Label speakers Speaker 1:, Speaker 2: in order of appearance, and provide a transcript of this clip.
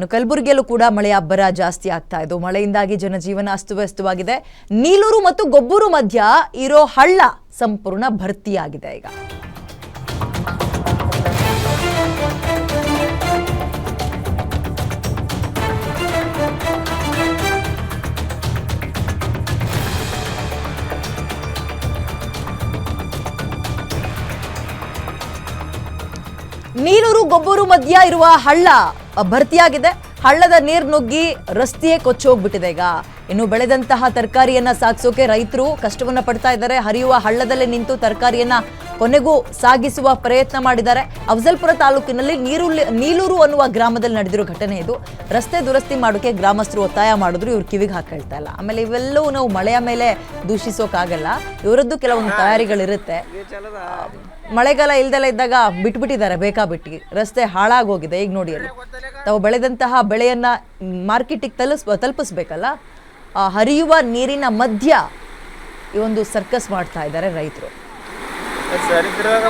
Speaker 1: ಇನ್ನು ಕಲಬುರಗಿಯಲ್ಲೂ ಕೂಡ ಮಳೆಯ ಅಬ್ಬರ ಜಾಸ್ತಿ ಆಗ್ತಾ ಇದ್ದು, ಮಳೆಯಿಂದಾಗಿ ಜನಜೀವನ ಅಸ್ತವ್ಯಸ್ತವಾಗಿದೆ. ನೀಲೂರು ಮತ್ತು ಗೊಬ್ಬೂರು ಮಧ್ಯ ಇರೋ ಹಳ್ಳ ಸಂಪೂರ್ಣ ಭರ್ತಿಯಾಗಿದೆ ಈಗ. ನೀಲೂರು, ಗೊಬ್ಬೂರು ಮಧ್ಯ ಇರುವ ಹಳ್ಳ ಭರ್ತಿಯಾಗಿದೆ. ಹಳ್ಳದ ನೀರು ನುಗ್ಗಿ ರಸ್ತೆಯೇ ಕೊಚ್ಚೋಗ್ಬಿಟ್ಟಿದೆ ಈಗ. ಇನ್ನು ಬೆಳೆದಂತಹ ತರಕಾರಿಯನ್ನ ಸಾಗಿಸೋಕೆ ರೈತರು ಕಷ್ಟವನ್ನ ಪಡ್ತಾ ಇದ್ದಾರೆ. ಹರಿಯುವ ಹಳ್ಳದಲ್ಲೇ ನಿಂತು ತರಕಾರಿಯನ್ನ ಕೊನೆಗೂ ಸಾಗಿಸುವ ಪ್ರಯತ್ನ ಮಾಡಿದ್ದಾರೆ. ಅಫಜಲ್ಪುರ ತಾಲೂಕಿನಲ್ಲಿ ನೀರು ನೀಲೂರು ಅನ್ನುವ ಗ್ರಾಮದಲ್ಲಿ ನಡೆದಿರೋ ಘಟನೆ ಇದು. ರಸ್ತೆ ದುರಸ್ತಿ ಮಾಡೋಕೆ ಗ್ರಾಮಸ್ಥರು ಒತ್ತಾಯ ಮಾಡಿದ್ರು, ಇವ್ರು ಕಿವಿಗೆ ಹಾಕಳ್ತಾ ಇಲ್ಲ. ಆಮೇಲೆ ಇವೆಲ್ಲವೂ ನಾವು ಮಳೆಯ ಮೇಲೆ ದೂಷಿಸೋಕ್ಕಾಗಲ್ಲ ಇವರದ್ದು ಕೆಲವೊಂದು ತಯಾರಿಗಳಿರುತ್ತೆ. ಮಳೆಗಾಲ ಇಲ್ದೆಲ್ಲ ಇದ್ದಾಗ ಬಿಟ್ಬಿಟ್ಟಿದ್ದಾರೆ, ಬೇಕಾಬಿಟ್ಟಿ. ರಸ್ತೆ ಹಾಳಾಗೋಗಿದೆ, ಈಗ ನೋಡಿ ಅಲ್ಲಿ. ತಾವು ಬೆಳೆದಂತಹ ಬೆಳೆಯನ್ನ ಮಾರ್ಕೆಟಿಗೆ ತಲುಸ್, ತಲುಪಿಸ್ಬೇಕಲ್ಲ? ಹರಿಯುವ ನೀರಿನ ಮಧ್ಯ ಈ ಒಂದು ಸರ್ಕಸ್ ಮಾಡ್ತಾ ಇದ್ದಾರೆ ರೈತರು.
Speaker 2: ಸರಿ ತಿರುವಾಗ